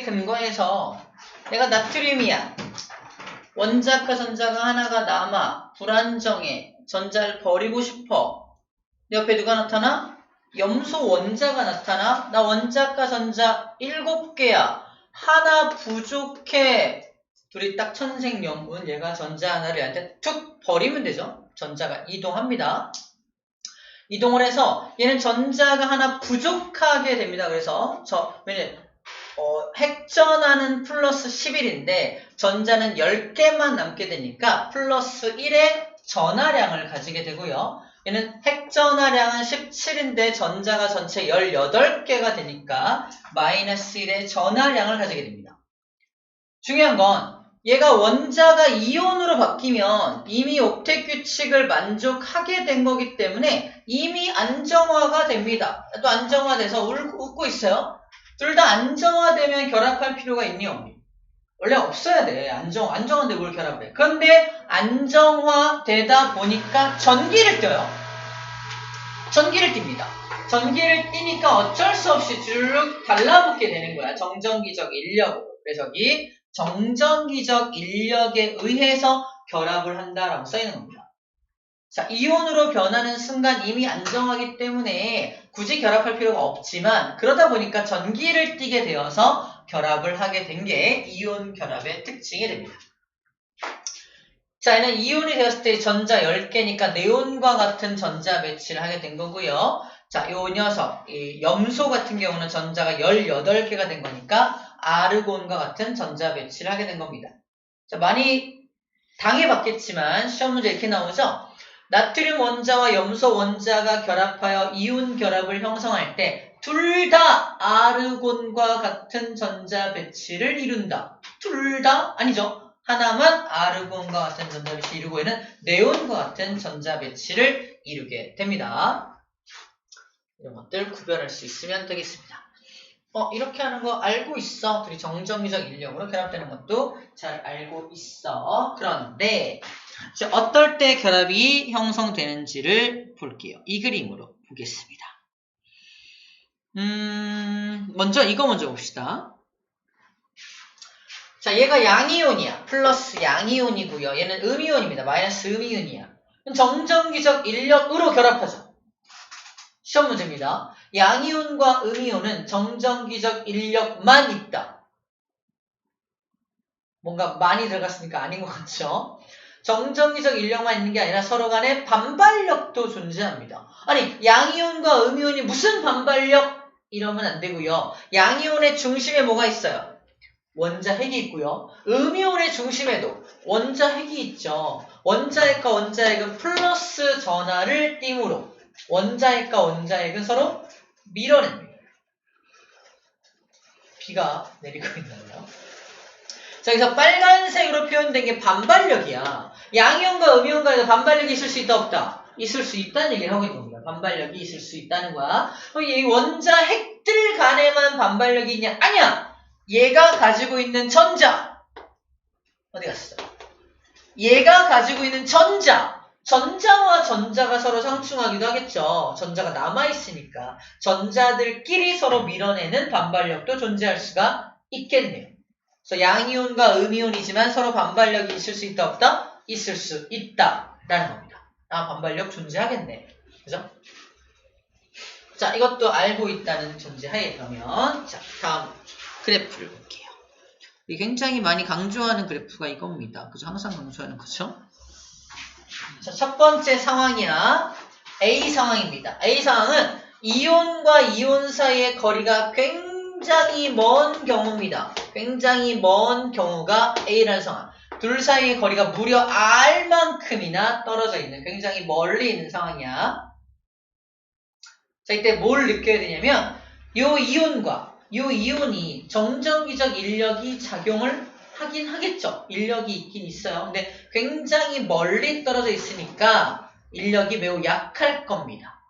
근거해서 내가 나트륨이야. 원자과 전자가 하나가 남아 불안정해. 전자를 버리고 싶어. 내 옆에 누가 나타나? 염소 원자가 나타나? 나 원자과 전자 7개야. 하나 부족해. 둘이 딱 천생연분. 얘가 전자 하나를 얘한테 툭 버리면 되죠. 전자가 이동합니다. 이동을 해서 얘는 전자가 하나 부족하게 됩니다. 그래서 저 왜냐 어, 핵전하는 플러스 11인데 전자는 10개만 남게 되니까 플러스 1의 전하량을 가지게 되고요. 얘는 핵전하량은 17인데 전자가 전체 18개가 되니까 마이너스 1의 전하량을 가지게 됩니다. 중요한 건 얘가 원자가 이온으로 바뀌면 이미 옥텟 규칙을 만족하게 된 거기 때문에 이미 안정화가 됩니다. 또 안정화돼서 웃고 있어요. 둘 다 안정화되면 결합할 필요가 있니 없니? 원래 없어야 돼. 안정, 안정화인데 뭘 결합해. 그런데 안정화되다 보니까 전기를 띄어요. 전기를 띱니다. 전기를 띄니까 어쩔 수 없이 쭉 달라붙게 되는 거야. 정전기적 인력으로. 그래서 여기 정전기적 인력에 의해서 결합을 한다라고 써있는 겁니다. 자, 이온으로 변하는 순간 이미 안정하기 때문에 굳이 결합할 필요가 없지만 그러다 보니까 전기를 띠게 되어서 결합을 하게 된 게 이온 결합의 특징이 됩니다. 자, 얘는 이온이 되었을 때 전자 10개니까 네온과 같은 전자 배치를 하게 된 거고요. 자, 요 녀석, 이 염소 같은 경우는 전자가 18개가 된 거니까 아르곤과 같은 전자 배치를 하게 된 겁니다. 자, 많이 당해봤겠지만 시험 문제 이렇게 나오죠? 나트륨 원자와 염소 원자가 결합하여 이온 결합을 형성할 때 둘 다 아르곤과 같은 전자 배치를 이룬다. 둘 다 아니죠. 하나만 아르곤과 같은 전자 배치 이루고 있는 네온과 같은 전자 배치를 이루게 됩니다. 이런 것들 구별할 수 있으면 되겠습니다. 어, 이렇게 하는 거 알고 있어. 둘이 정정기적 인력으로 결합되는 것도 잘 알고 있어. 그런데 어떨 때 결합이 형성되는지를 볼게요. 이 그림으로 보겠습니다. 음, 먼저 이거 먼저 봅시다. 자, 얘가 양이온이야. 플러스 양이온이고요. 얘는 음이온입니다. 마이너스 음이온이야. 정정기적 인력으로 결합하죠. 시험 문제입니다. 양이온과 음이온은 정정기적 인력만 있다. 뭔가 많이 들어갔으니까 아닌 것 같죠? 정정기적 인력만 있는 게 아니라 서로 간에 반발력도 존재합니다. 아니 양이온과 음이온이 무슨 반발력? 이러면 안 되고요. 양이온의 중심에 뭐가 있어요? 원자 핵이 있고요. 음이온의 중심에도 원자 핵이 있죠. 원자 핵과 원자 핵은 플러스 전하를 띠므로 원자 핵과 원자 핵은 서로 밀어냅니다. 비가 내리고 있나요? 자, 여기서 빨간색으로 표현된 게 반발력이야. 양이온과 음이온 간에 반발력이 있을 수 있다 없다? 있을 수 있다는 얘기를 하고 있는 겁니다. 반발력이 있을 수 있다는 거야. 이 원자 핵들 간에만 반발력이 있냐? 아니야! 얘가 가지고 있는 전자 어디 갔어? 얘가 가지고 있는 전자 전자와 전자가 서로 상충하기도 하겠죠. 전자가 남아있으니까 전자들끼리 서로 밀어내는 반발력도 존재할 수가 있겠네요. 그래서 양이온과 음이온이지만 서로 반발력이 있을 수 있다 없다? 있을 수 있다라는 겁니다. 아 반발력 존재하겠네. 그죠? 자 이것도 알고 있다는 존재하에 그러면 자 다음 그래프를 볼게요. 굉장히 많이 강조하는 그래프가 이겁니다. 그죠? 항상 강조하는 거죠. 자, 첫 번째 상황이야. A 상황입니다. A 상황은 이온과 이온 사이의 거리가 굉장히 먼 경우입니다. 굉장히 먼 경우가 A라는 상황. 둘 사이의 거리가 무려 R만큼이나 떨어져 있는 굉장히 멀리 있는 상황이야. 자, 이때 뭘 느껴야 되냐면 요 이온과 요 이온이 정전기적 인력이 작용을 하긴 하겠죠. 인력이 있긴 있어요. 근데 굉장히 멀리 떨어져 있으니까 인력이 매우 약할 겁니다.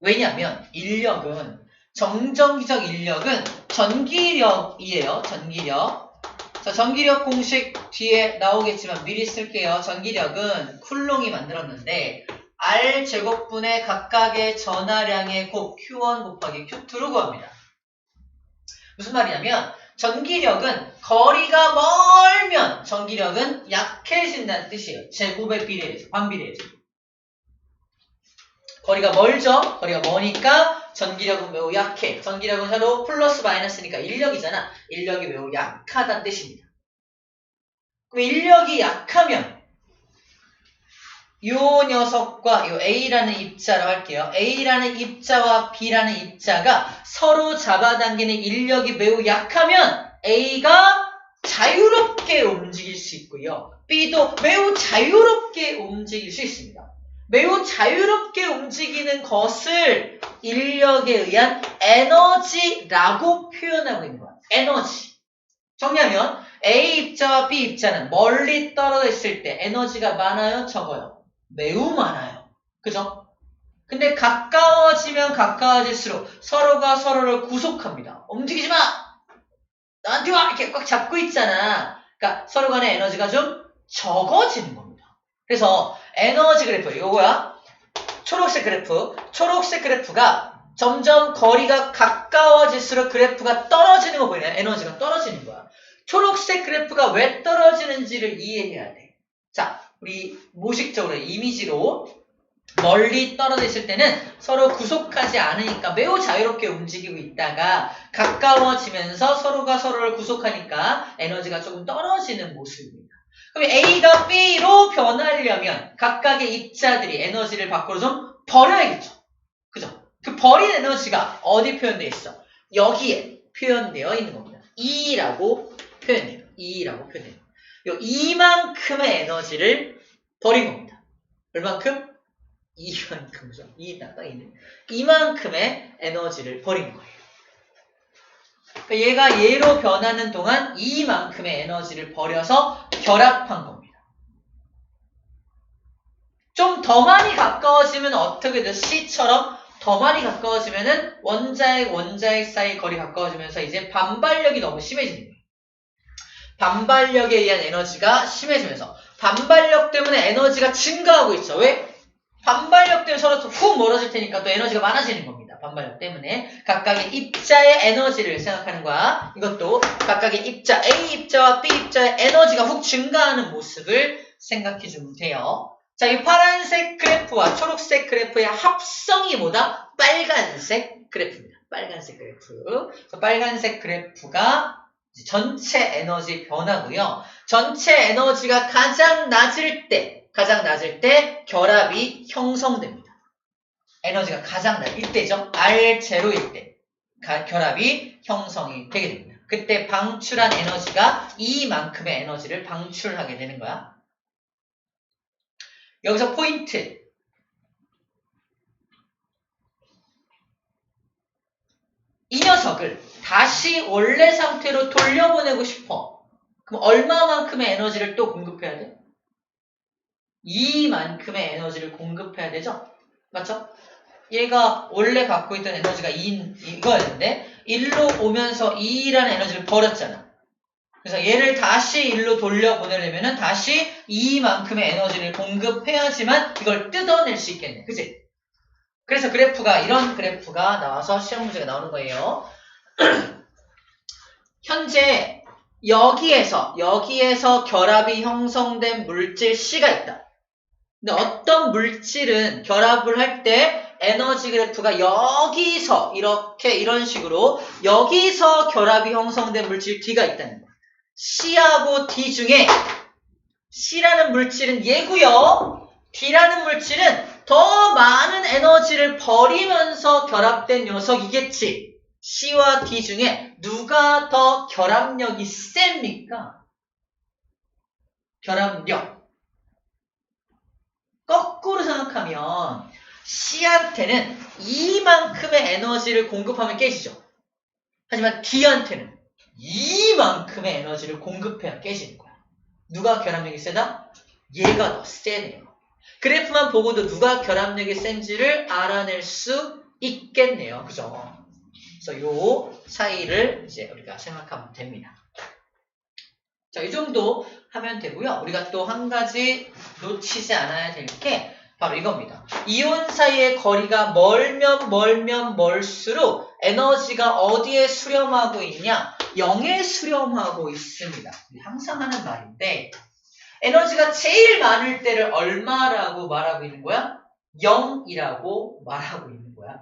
왜냐하면 인력은 정전기적 인력은 전기력이에요. 전기력. 자, 전기력 공식 뒤에 나오겠지만 미리 쓸게요. 전기력은 쿨롱이 만들었는데 R 제곱분의 각각의 전하량의 곱 Q1 곱하기 Q2로 구합니다. 무슨 말이냐면 전기력은 거리가 멀면 전기력은 약해진다는 뜻이에요. 제곱의 비례해서, 반비례해서. 거리가 멀죠? 거리가 머니까 전기력은 매우 약해. 전기력은 서로 플러스 마이너스니까 인력이잖아. 인력이 매우 약하다는 뜻입니다. 그럼 인력이 약하면 요 녀석과 요 A라는 입자로 할게요. A라는 입자와 B라는 입자가 서로 잡아당기는 인력이 매우 약하면 A가 자유롭게 움직일 수 있고요. B도 매우 자유롭게 움직일 수 있습니다. 매우 자유롭게 움직이는 것을 인력에 의한 에너지라고 표현하고 있는 거야. 에너지. 정리하면 A 입자와 B 입자는 멀리 떨어져 있을 때 에너지가 많아요? 적어요? 매우 많아요. 그죠? 근데 가까워지면 가까워질수록 서로가 서로를 구속합니다. 움직이지 마! 나한테 와! 이렇게 꽉 잡고 있잖아. 그러니까 서로 간의 에너지가 좀 적어지는 겁니다. 그래서 에너지 그래프, 요거야. 초록색 그래프. 초록색 그래프가 점점 거리가 가까워질수록 그래프가 떨어지는 거 보이나요? 에너지가 떨어지는 거야. 초록색 그래프가 왜 떨어지는지를 이해해야 돼. 자, 우리 모식적으로 이미지로 멀리 떨어져 있을 때는 서로 구속하지 않으니까 매우 자유롭게 움직이고 있다가 가까워지면서 서로가 서로를 구속하니까 에너지가 조금 떨어지는 모습입니다. 그럼 A가 B로 변하려면 각각의 입자들이 에너지를 밖으로 좀 버려야겠죠. 그죠? 그 버린 에너지가 어디 표현되어 있어? 여기에 표현되어 있는 겁니다. E라고 표현해요. E라고 표현해요. 요 이만큼의 에너지를 버린 겁니다. 얼만큼? 이만큼이죠. 이 나가 있는 이만큼의 에너지를 버린 거예요. 그러니까 얘가 얘로 변하는 동안 이만큼의 에너지를 버려서 결합한 겁니다. 좀 더 많이 가까워지면 어떻게 돼? C처럼 더 많이 가까워지면은 원자핵 원자핵 사이 거리 가까워지면서 이제 반발력이 너무 거예요. 반발력에 의한 에너지가 심해지면서 반발력 때문에 에너지가 증가하고 있죠. 왜? 반발력 때문에 서로 훅 멀어질 테니까 또 에너지가 많아지는 겁니다. 반발력 때문에 각각의 입자의 에너지를 생각하는 거야. 이것도 각각의 입자 A 입자와 B 입자의 에너지가 훅 증가하는 모습을 생각해 주면 돼요. 자, 이 파란색 그래프와 초록색 그래프의 합성이 뭐다? 빨간색 그래프입니다. 빨간색 그래프. 빨간색 그래프가 전체 에너지 변화고요. 전체 에너지가 가장 낮을 때, 가장 낮을 때 결합이 형성됩니다. 에너지가 가장 낮을 때죠. R0일 때 결합이 형성이 되게 됩니다. 그때 방출한 에너지가 이만큼의 에너지를 방출하게 되는 거야. 여기서 포인트. 이 녀석을 다시 원래 상태로 돌려보내고 싶어. 그럼 얼마만큼의 에너지를 또 공급해야 돼? 이만큼의 에너지를 공급해야 되죠? 맞죠? 얘가 원래 갖고 있던 에너지가 2, 이거였는데 1로 오면서 2라는 에너지를 버렸잖아. 그래서 얘를 다시 1로 돌려보내려면 다시 이만큼의 에너지를 공급해야지만 이걸 뜯어낼 수 있겠네. 그치? 그래서 그래프가 이런 그래프가 나와서 시험 문제가 나오는 거예요. 현재 여기에서 여기에서 결합이 형성된 물질 C가 있다. 근데 어떤 물질은 결합을 할 때 에너지 그래프가 여기서 이렇게 이런 식으로 여기서 결합이 형성된 물질 D가 있다는 거야. C하고 D 중에 C라는 물질은 얘고요. D라는 물질은 더 많은 에너지를 버리면서 결합된 녀석이겠지. C와 D 중에 누가 더 결합력이 셉니까? 결합력. 거꾸로 생각하면 C한테는 이만큼의 에너지를 공급하면 깨지죠. 하지만 D한테는 이만큼의 에너지를 공급해야 깨지는 거야. 누가 결합력이 세다? 얘가 더 세네요. 그래프만 보고도 누가 결합력이 센지를 알아낼 수 있겠네요. 그죠? 그래서 요 사이를 이제 우리가 생각하면 됩니다. 자, 이 정도 하면 되고요. 우리가 또 한 가지 놓치지 않아야 될 게 바로 이겁니다. 이온 사이의 거리가 멀면 멀면 멀수록 에너지가 어디에 수렴하고 있냐? 0에 수렴하고 있습니다. 항상 하는 말인데 에너지가 제일 많을 때를 얼마라고 말하고 있는 거야? 0이라고 말하고 있는 거야.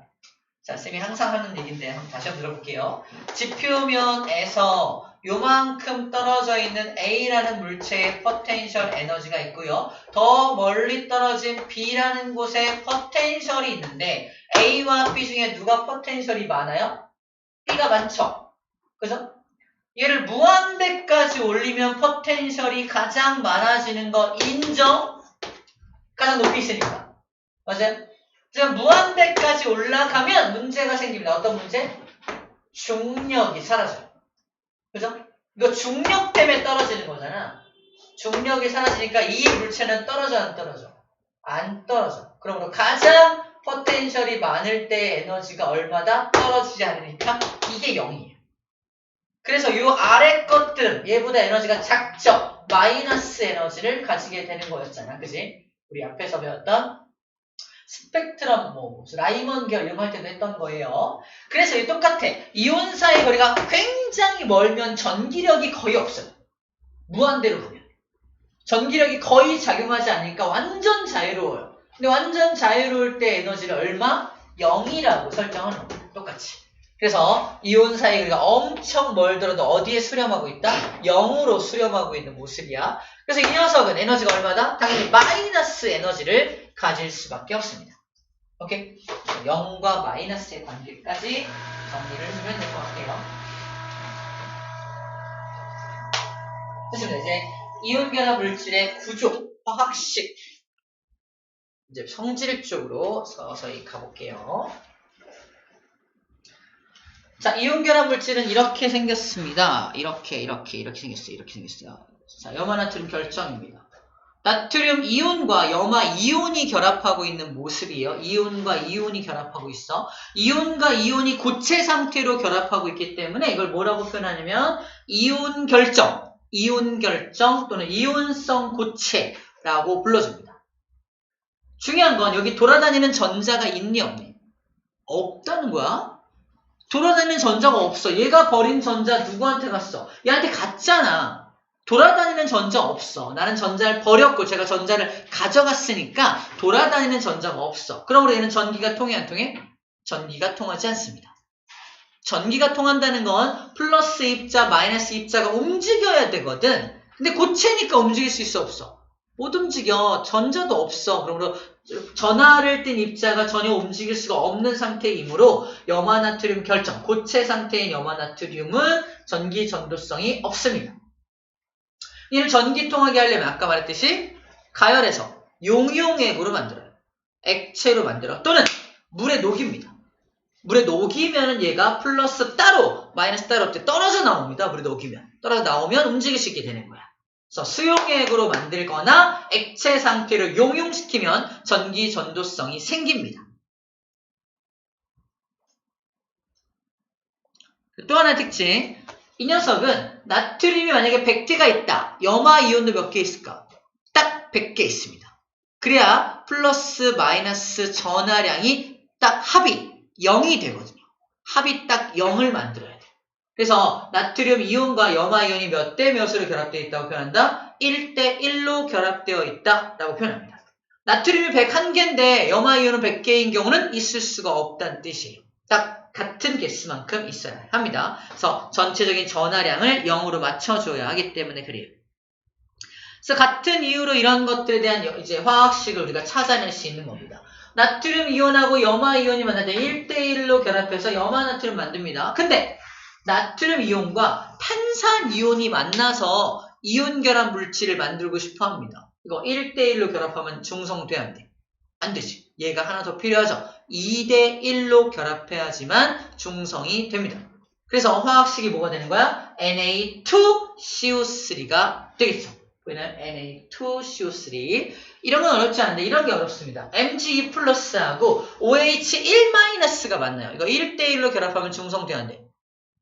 자, 쌤이 항상 하는 얘기인데 한번 다시 한번 들어볼게요. 지표면에서 요만큼 떨어져 있는 A라는 물체의 포텐셜 에너지가 있고요. 더 멀리 떨어진 B라는 곳에 포텐셜이 있는데 A와 B 중에 누가 포텐셜이 많아요? B가 많죠. 그죠? 얘를 무한대까지 올리면 포텐셜이 가장 많아지는 거 인정? 가장 높이 있으니까. 맞아요? 지금 무한대까지 올라가면 문제가 생깁니다. 어떤 문제? 중력이 사라져요. 그죠? 이거 중력 때문에 떨어지는 거잖아. 중력이 사라지니까 이 물체는 떨어져 안 떨어져? 안 떨어져. 그러므로 가장 포텐셜이 많을 때 에너지가 얼마다 떨어지지 않으니까 이게 0이에요. 그래서 이 아래 것들은 얘보다 에너지가 작죠. 마이너스 에너지를 가지게 되는 거였잖아. 그지? 우리 앞에서 배웠던 스펙트럼 뭐 라이먼 결 할 때도 했던 거예요. 그래서 이 똑같아. 이온사의 거리가 굉장히 멀면 전기력이 거의 없어요. 무한대로 보면. 전기력이 거의 작용하지 않으니까 완전 자유로워요. 근데 완전 자유로울 때 에너지를 얼마? 0이라고 설정하는 겁니다. 똑같이. 그래서 이온사의 거리가 엄청 멀더라도 어디에 수렴하고 있다? 0으로 수렴하고 있는 모습이야. 그래서 이 녀석은 에너지가 얼마다? 당연히 마이너스 에너지를 가질 수밖에 없습니다. 오케이? 0과 마이너스의 관계까지 정리를 해주면 될 것 같아요. 됐습니다. 이제 이온결합 물질의 구조, 화학식 이제 성질 쪽으로 서서히 가볼게요. 자, 이온결합 물질은 이렇게 생겼습니다. 이렇게, 이렇게, 이렇게 생겼어요. 이렇게 생겼어요. 자, 염화나트륨 결정입니다. 나트륨 이온과 염화 이온이 결합하고 있는 모습이에요. 이온과 이온이 결합하고 있어. 이온과 이온이 고체 상태로 결합하고 있기 때문에 이걸 뭐라고 표현하냐면 이온 결정, 이온 결정 또는 이온성 고체라고 불러줍니다. 중요한 건 여기 돌아다니는 전자가 있니 없니? 없다는 거야. 돌아다니는 전자가 없어. 얘가 버린 전자 누구한테 갔어? 얘한테 갔잖아. 돌아다니는 전자 없어. 나는 전자를 버렸고 제가 전자를 가져갔으니까 돌아다니는 전자가 없어. 그러므로 얘는 전기가 통해 안 통해? 전기가 통하지 않습니다. 전기가 통한다는 건 플러스 입자, 마이너스 입자가 움직여야 되거든. 근데 고체니까 움직일 수 있어 없어? 못 움직여. 전자도 없어. 그러므로 전하를 띤 입자가 전혀 움직일 수가 없는 상태이므로 염화나트륨 결정, 고체 상태인 염화나트륨은 전기 전도성이 없습니다. 이를 전기통하게 하려면 아까 말했듯이 가열해서 용용액으로 만들어요. 액체로 만들어 또는 물에 녹입니다. 물에 녹이면 얘가 플러스 따로 마이너스 따로 때 떨어져 나옵니다. 물에 녹이면 떨어져 나오면 움직일 수 있게 되는 거야. 그래서 수용액으로 만들거나 액체 상태로 용용시키면 전기 전도성이 생깁니다. 또 하나의 특징 이 녀석은 나트륨이 만약에 100개가 있다. 염화 이온도 몇 개 있을까? 딱 100개 있습니다. 그래야 플러스 마이너스 전하량이 딱 합이 0이 되거든요. 합이 딱 0을 만들어야 돼. 그래서 나트륨 이온과 염화 이온이 몇 대 몇으로 결합되어 있다고 표현한다? 1대 1로 결합되어 있다라고 표현합니다. 나트륨이 101개인데 염화 이온은 100개인 경우는 있을 수가 없다는 뜻이에요. 딱 같은 개수만큼 있어야 합니다. 그래서 전체적인 전하량을 0으로 맞춰줘야 하기 때문에 그래요. 그래서 같은 이유로 이런 것들에 대한 이제 화학식을 우리가 찾아낼 수 있는 겁니다. 나트륨 이온하고 염화 이온이 만날 때 1대1로 결합해서 염화 나트륨 만듭니다. 근데 나트륨 이온과 탄산 이온이 만나서 이온 결합 물질을 만들고 싶어 합니다. 이거 1대1로 결합하면 중성돼 안 돼? 안 되지. 얘가 하나 더 필요하죠. 2대1로 결합해야지만 중성이 됩니다. 그래서 화학식이 뭐가 되는 거야? Na2CO3가 되겠죠. 보이나요? Na2CO3 이런 건 어렵지 않은데 이런 게 어렵습니다. Mge 플러스하고 OH1-가 만나요. 이거 1대1로 결합하면 안 돼?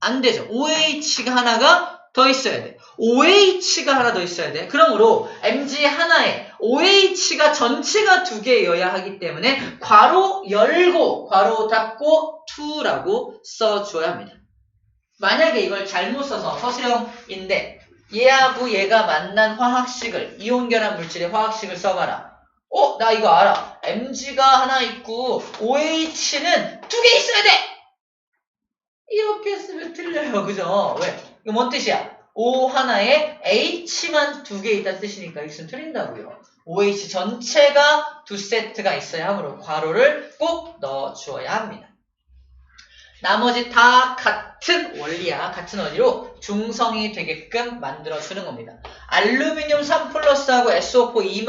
안 되죠. OH가 하나가 더 있어야 돼. OH가 하나 더 있어야 돼. 그러므로 MG 하나에 OH가 전체가 두 개여야 하기 때문에 괄호 열고 괄호 닫고 2라고 써줘야 합니다. 만약에 이걸 잘못 써서 서술형인데 얘하고 얘가 만난 화학식을 이온결합 물질의 화학식을 써봐라. 어, 나 이거 알아. Mg가 하나 있고 OH는 두 개 있어야 돼. 이렇게 쓰면 틀려요, 그죠? 왜? 이거 뭔 뜻이야? O 하나에 H만 두개 뜻이니까 이거 쓰면 틀린다고요. OH 전체가 두 세트가 있어야 하므로 괄호를 꼭 넣어 주어야 합니다. 나머지 다 같은 원리야. 같은 원리로 중성이 되게끔 만들어주는 겁니다. 알루미늄 3 플러스하고 SO4 2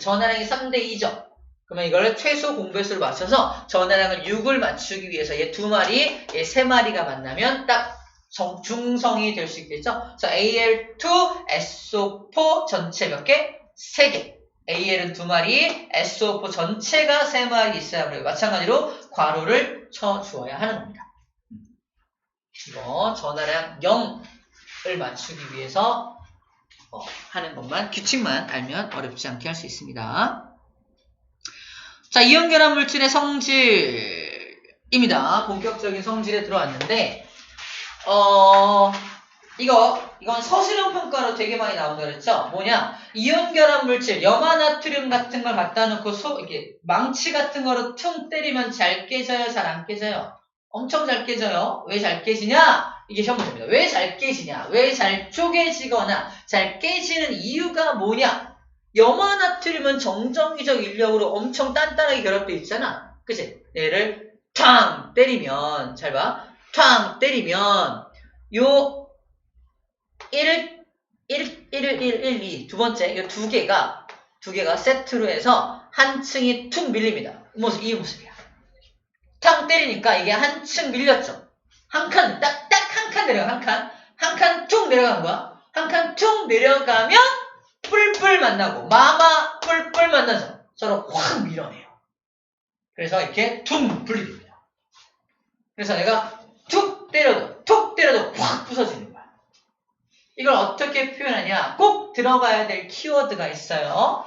전화량이 3대 2죠. 그러면 이걸 최소 공배수를 맞춰서 전화량을 6을 맞추기 위해서 얘 두 마리, 얘 세 마리가 만나면 딱 정- 중성이 될 수 있겠죠. 그래서 AL2, SO4 전체 몇 개? 세 개. AL은 두 마리, SO4 전체가 세 마리 있어야 하고요. 마찬가지로 괄호를 쳐 주어야 하는 겁니다. 이거 전화량 0을 맞추기 위해서 어, 하는 것만 규칙만 알면 어렵지 않게 할 수 있습니다. 자, 이온결합 물질의 성질입니다. 본격적인 성질에 들어왔는데 어 이거 이건 서술형 평가로 되게 많이 나온다 그랬죠? 뭐냐? 이온결합 물질, 염화나트륨 같은 걸 갖다 놓고 소, 이렇게 망치 같은 거로 퉁 때리면 잘 깨져요, 잘 안 깨져요? 엄청 잘 깨져요. 왜 잘 깨지냐? 이게 시험 문제입니다. 왜 잘 깨지냐? 왜 잘 쪼개지거나 잘 깨지는 이유가 뭐냐? 염화나트륨은 정정기적 인력으로 엄청 단단하게 결합되어 있잖아. 그치? 얘를 탕 때리면 잘 봐. 탕 때리면 요 1, 1, 1, 1, 1, 2 두 번째 이 두 개가 두 개가 세트로 해서 한 층이 툭 밀립니다. 이 모습 이 모습이야. 탕 때리니까 이게 한 층 밀렸죠. 한 칸, 딱, 딱 한 칸 내려가, 한 칸. 한 칸 툭 내려간 거야. 한 칸 툭 내려가면 뿔뿔 만나고, 마마 뿔뿔 만나서 서로 확 밀어내요. 그래서 이렇게 퉁 분리됩니다. 그래서 내가 툭 때려도, 툭 때려도 확 부서지는 거야. 이걸 어떻게 표현하냐? 꼭 들어가야 될 키워드가 있어요.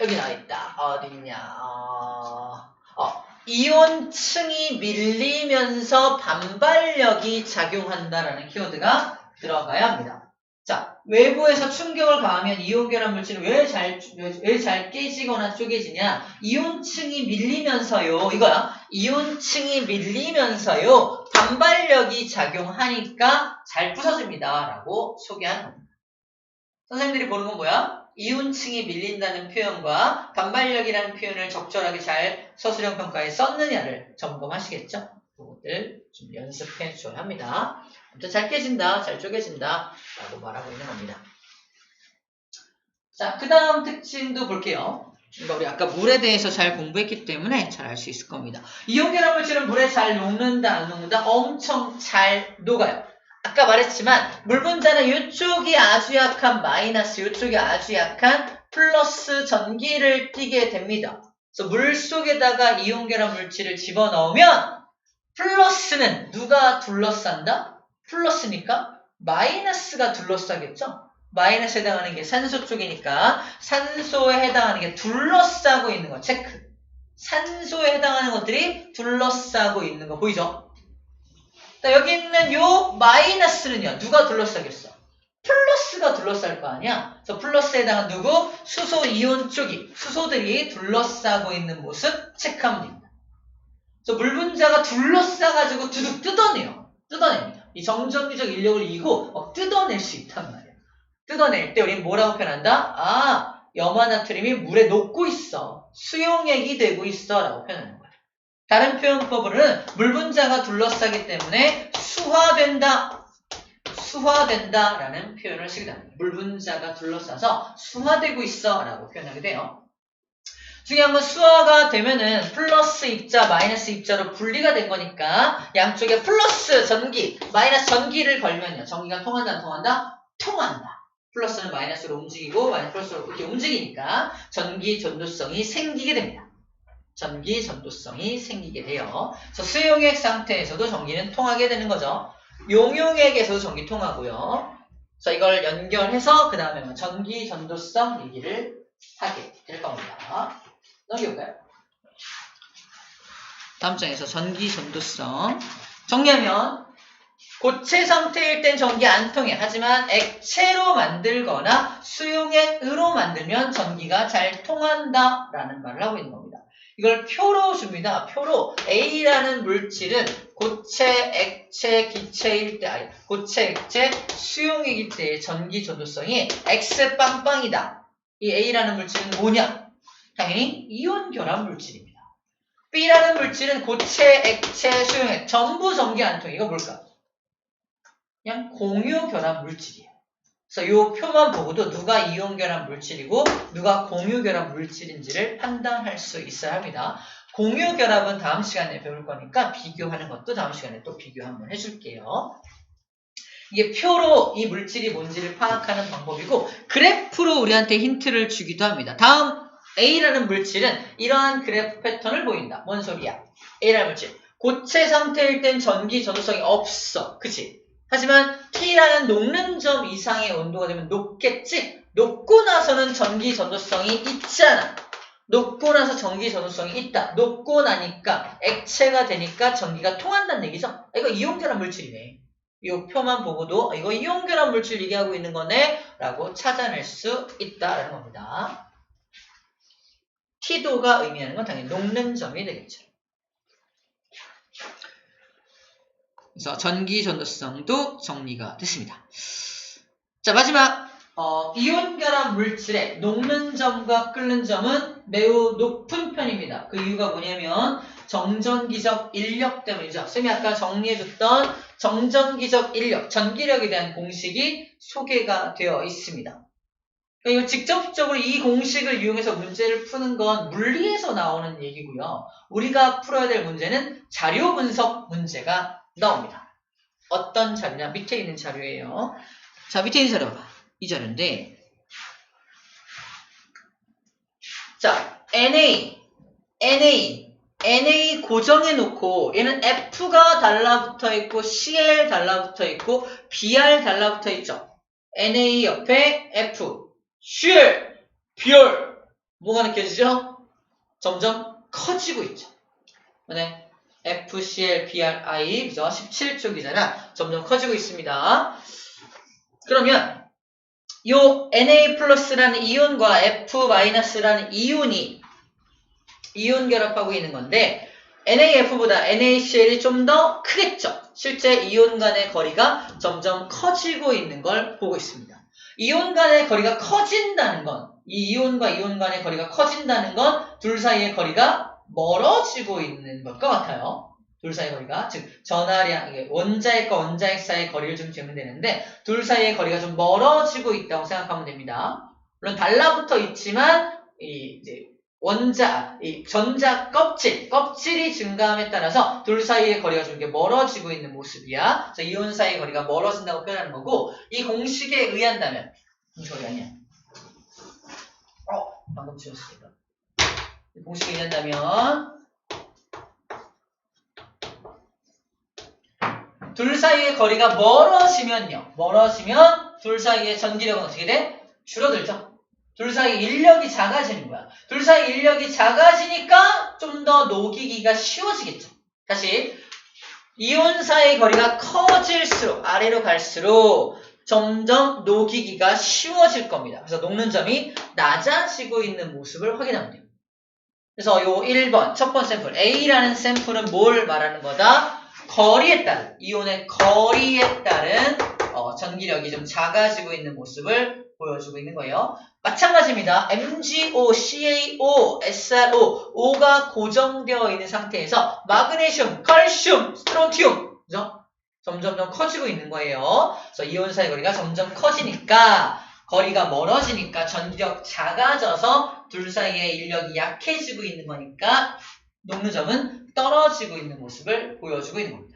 여기 나와 있다. 어딨냐? 어, 어, 이온층이 밀리면서 반발력이 작용한다라는 키워드가 들어가야 합니다. 자, 외부에서 충격을 가하면 이온 결합 물질은 왜 잘, 왜 잘 깨지거나 쪼개지냐? 이온층이 밀리면서요. 이거야. 이온층이 밀리면서요. 반발력이 작용하니까 잘 부서집니다. 라고 소개하는 겁니다. 선생님들이 보는 건 뭐야? 이온층이 밀린다는 표현과 반발력이라는 표현을 적절하게 잘 서술형 평가에 썼느냐를 점검하시겠죠? 그것들 좀 연습해 줘야 합니다. 아무튼 잘 깨진다, 잘 쪼개진다 라고 말하고 있는 겁니다. 자, 그 다음 특징도 볼게요. 이거 우리 아까 물에 대해서 잘 공부했기 때문에 잘 알 수 있을 겁니다. 이온결합 물질은 물에 잘 녹는다, 안 녹는다? 엄청 잘 녹아요. 아까 말했지만 물 분자는 이쪽이 아주 약한 마이너스, 이쪽이 아주 약한 플러스 전기를 띠게 됩니다. 그래서 물 속에다가 이온결합 물질을 집어넣으면 플러스는 누가 둘러싼다? 플러스니까 마이너스가 둘러싸겠죠? 마이너스에 해당하는 게 산소 쪽이니까 산소에 해당하는 게 둘러싸고 있는 거 체크. 산소에 해당하는 것들이 둘러싸고 있는 거 보이죠? 자, 여기 있는 요 마이너스는요. 누가 둘러싸겠어? 플러스가 둘러쌀 거 아니야? 그래서 플러스에 해당한 누구? 수소 이온 쪽이 수소들이 둘러싸고 있는 모습 체크하면 됩니다. 그래서 물 분자가 둘러싸가지고 두둑 뜯어내요. 뜯어냅니다. 이 정전기적 인력을 이고 막 뜯어낼 수 있단 말이야. 뜯어낼 때 우리는 뭐라고 표현한다? 아, 염화나트륨이 물에 녹고 있어. 수용액이 되고 있어. 라고 표현하는 거야. 다른 표현법으로는 물 분자가 둘러싸기 때문에 수화된다. 수화된다. 라는 표현을 쓰게 됩니다. 물 분자가 둘러싸서 수화되고 있어. 라고 표현하게 돼요. 중요한 건 수화가 되면은 플러스 입자, 마이너스 입자로 분리가 된 거니까 양쪽에 플러스 전기, 마이너스 전기를 걸면요. 전기가 통한다, 안 통한다? 통한다. 플러스는 마이너스로 움직이고 마이너스 플러스로 이렇게 움직이니까 전기 전도성이 생기게 됩니다. 전기 전도성이 생기게 돼요. 그래서 수용액 상태에서도 전기는 통하게 되는 거죠. 용용액에서도 전기 통하고요. 그래서 이걸 연결해서 그 다음에 전기 전도성 얘기를 하게 될 겁니다. 넘겨볼까요? 다음 장에서 전기 전도성 정리하면 고체 상태일 땐 전기 안 통해. 하지만 액체로 만들거나 수용액으로 만들면 전기가 잘 통한다 라는 말을 하고 있는 겁니다. 이걸 표로 줍니다. 표로 A라는 물질은 고체, 액체, 기체일 때, 아니, 고체, 액체, 수용액일 때의 전기 전도성이 X 빵빵이다. 이 A라는 물질은 뭐냐? 당연히 이온 결합 물질입니다. B라는 물질은 고체, 액체, 수용액 전부 전기 안 통해. 이거 뭘까? 그냥 공유 결합 물질이에요. 그래서 이 표만 보고도 누가 이온 결합 물질이고 누가 공유 결합 물질인지를 판단할 수 있어야 합니다. 공유 결합은 다음 시간에 배울 거니까 비교하는 것도 다음 시간에 또 비교 한번 해줄게요. 이게 표로 이 물질이 뭔지를 파악하는 방법이고 그래프로 우리한테 힌트를 주기도 합니다. 다음 A라는 물질은 이러한 그래프 패턴을 보인다. 뭔 소리야? A라는 물질. 고체 상태일 땐 전기 전도성이 없어. 그치? 하지만 T라는 녹는 점 이상의 온도가 되면 녹겠지? 녹고 나서는 전기 전도성이 있잖아. 녹고 나서 전기 전도성이 있다. 녹고 나니까 액체가 되니까 전기가 통한다는 얘기죠? 아, 이거 이온결합 물질이네. 이 표만 보고도 아, 이거 이온결합 물질 얘기하고 있는 거네 라고 찾아낼 수 있다라는 겁니다. T도가 의미하는 건 당연히 녹는 점이 되겠죠. 그래서 전기 전도성도 정리가 됐습니다. 자 마지막 어, 이온 결합 물질의 녹는 점과 끓는 점은 매우 높은 편입니다. 그 이유가 뭐냐면 정전기적 인력 때문이죠. 쌤이 아까 정리해줬던 정전기적 인력, 전기력에 대한 공식이 소개가 되어 있습니다. 그러니까 직접적으로 이 공식을 이용해서 문제를 푸는 건 물리에서 나오는 얘기고요. 우리가 풀어야 될 문제는 자료 분석 문제가 나옵니다. 어떤 자료냐? 밑에 있는 자료예요. 자, 밑에 있는 자료. 이 자료인데. 자, NA, NA, NA 고정해 놓고 얘는 F가 달라붙어 있고 CL 달라붙어 있고 BR 달라붙어 있죠. NA 옆에 F, CL, BR 뭐가 느껴지죠? 점점 커지고 있죠. 네. FCL, BRI, 그죠? 17쪽이잖아. 점점 커지고 있습니다. 그러면 요 Na 플러스라는 이온과 F 마이너스라는 이온이 이온 결합하고 있는 건데 NaF보다 NaCl이 좀 더 크겠죠. 실제 이온 간의 거리가 점점 커지고 있는 걸 보고 있습니다. 이온 간의 거리가 커진다는 건, 이 이온과 이온 간의 거리가 커진다는 건 둘 사이의 거리가 멀어지고 있는 것과 같아요. 둘 사이의 거리가. 즉, 전하량, 원자핵과 원자핵 사이의 거리를 좀 재면 되는데, 둘 사이의 거리가 좀 멀어지고 있다고 생각하면 됩니다. 물론 달라붙어 있지만, 이, 이제, 원자, 이 전자 껍질, 껍질이 증가함에 따라서 둘 사이의 거리가 좀 이렇게 멀어지고 있는 모습이야. 그래서 이온 사이의 거리가 멀어진다고 표현하는 거고, 이 공식에 의한다면, 이 소리 아니야. 어, 방금 지웠습니다. 이 공식에 의한다면, 둘 사이의 거리가 멀어지면요. 멀어지면 둘 사이의 전기력은 어떻게 돼? 줄어들죠. 둘 사이 인력이 작아지는 거야. 둘 사이 인력이 작아지니까 좀 더 녹이기가 쉬워지겠죠. 다시 이온 사이의 거리가 커질수록 아래로 갈수록 점점 녹이기가 쉬워질 겁니다. 그래서 녹는 점이 낮아지고 있는 모습을 돼요. 그래서 요 1번 첫 번째 샘플 A라는 샘플은 뭘 말하는 거다? 거리에 따른 이온의 거리에 따른 어, 전기력이 좀 작아지고 있는 모습을 보여주고 있는 거예요. 마찬가지입니다. MgO, CaO, SrO, O가 고정되어 있는 상태에서 마그네슘, 칼슘, 스트론튬 그죠? 점점점 커지고 있는 거예요. 그래서 이온 사이 거리가 점점 커지니까 거리가 멀어지니까 전기력 작아져서 둘 사이의 인력이 약해지고 있는 거니까 녹는 점은 떨어지고 있는 모습을 보여주고 있는 겁니다.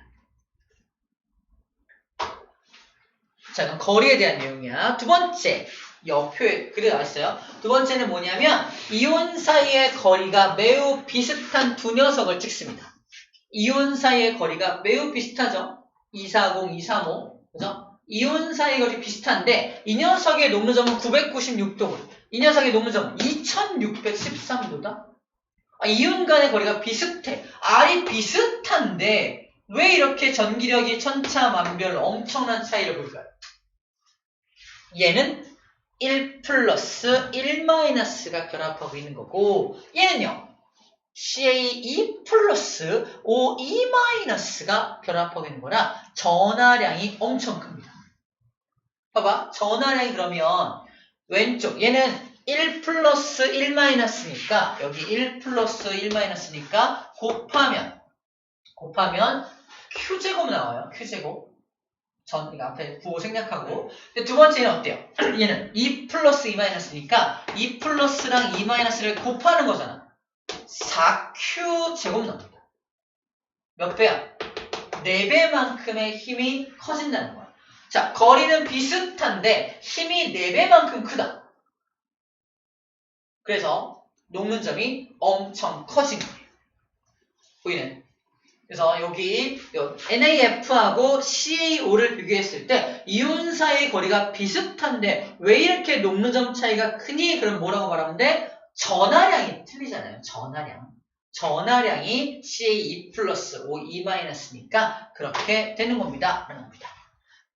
자, 그럼 거리에 대한 내용이야. 두 번째, 옆표에 그래 나왔어요. 두 번째는 뭐냐면 이온 사이의 거리가 매우 비슷한 두 녀석을 찍습니다. 이온 사이의 거리가 매우 비슷하죠. 240, 235, 그죠? 이온 사이의 거리 비슷한데 이 녀석의 녹는 점은 996도고 이 녀석의 녹는 점은 2613도다. 아, 이온 간의 거리가 비슷해. R이 비슷한데 왜 이렇게 전기력이 천차만별 엄청난 차이를 볼까요? 얘는 1 플러스 1 마이너스가 결합하고 있는 거고 얘는요. CA2 플러스 O2 마이너스가 결합하고 있는 거라 전하량이 엄청 큽니다. 봐봐. 전하량이 그러면 왼쪽 얘는 1 플러스 1 마이너스니까 여기 1 플러스 1 마이너스니까 곱하면 곱하면 Q제곱 나와요. Q제곱. 전, 이거 앞에 부호 생략하고. 근데 두 번째는 어때요? 얘는 2 플러스 2 마이너스니까 2 플러스랑 2 마이너스를 곱하는 거잖아. 4Q 제곱 나옵니다. 몇 배야? 4배만큼의 힘이 커진다는 거야. 자, 거리는 비슷한데 힘이 4배만큼 크다. 그래서 녹는 점이 엄청 커진 거예요. 보이는? 그래서 여기 NAF하고 CaO를 비교했을 때 이온사의 거리가 비슷한데 왜 이렇게 녹는 점 차이가 크니? 그럼 뭐라고 말하면 돼? 전하량이 틀리잖아요. 전하량. 전하량이 CA2 플러스 O2 마이너스니까 그렇게 되는 겁니다. 라는 겁니다.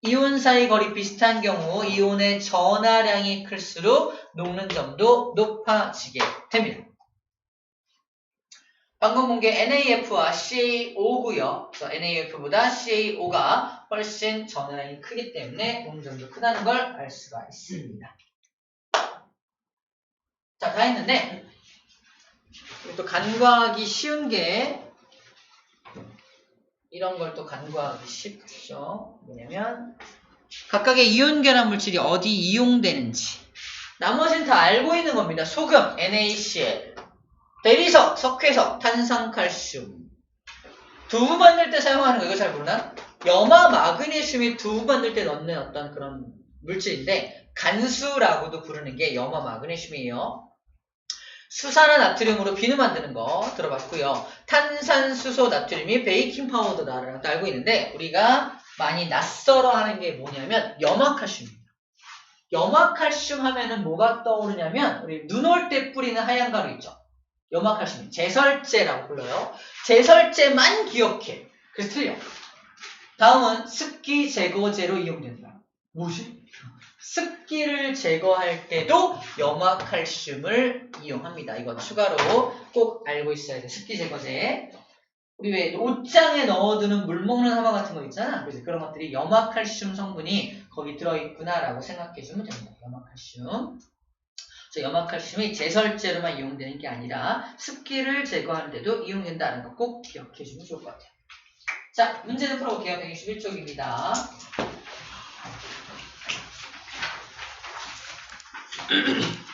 이온 사이 거리 비슷한 경우 이온의 전하량이 클수록 녹는 점도 높아지게 됩니다. 방금 본 게 NAF와 CaO고요. 그래서 NAF보다 CaO가 훨씬 전하량이 크기 때문에 녹는 점도 크다는 걸 알 수가 있습니다. 자, 다 했는데 또 간과하기 쉬운 게 이런 걸 또 간과하기 쉽죠. 뭐냐면 각각의 이온 결합 물질이 어디 이용되는지 나머지는 다 알고 있는 겁니다. 소금, NaCl, 대리석, 석회석, 탄산칼슘 두부 만들 때 사용하는 거 이거 잘 모르나? 염화 마그네슘이 두부 만들 때 넣는 어떤 그런 물질인데 간수라고도 부르는 게 염화 마그네슘이에요. 수산화 나트륨으로 비누 만드는 거 들어봤고요. 탄산수소 나트륨이 베이킹 파우더다라고 알고 있는데 우리가 많이 낯설어 하는 게 뭐냐면 염화칼슘입니다. 염화칼슘 하면은 뭐가 떠오르냐면 우리 눈 올 때 뿌리는 하얀 가루 있죠. 염화칼슘 제설제라고 불러요. 제설제만 기억해. 그래서 틀려. 다음은 습기 제거제로 이용된다. 뭐지? 습기를 제거할 때도 염화칼슘을 이용합니다. 이거 추가로 꼭 알고 있어야 돼. 습기 제거제. 우리 왜 옷장에 넣어두는 물 먹는 사과 같은 거 있잖아. 그래서 그런 것들이 염화칼슘 성분이 거기 들어있구나라고 생각해주면 됩니다. 염화칼슘. 염화칼슘이 제설제로만 이용되는 게 아니라 습기를 제거하는 데도 이용된다는 거 꼭 기억해 주면 좋을 것 같아요. 자, 문제는 풀어볼게요. 161쪽입니다.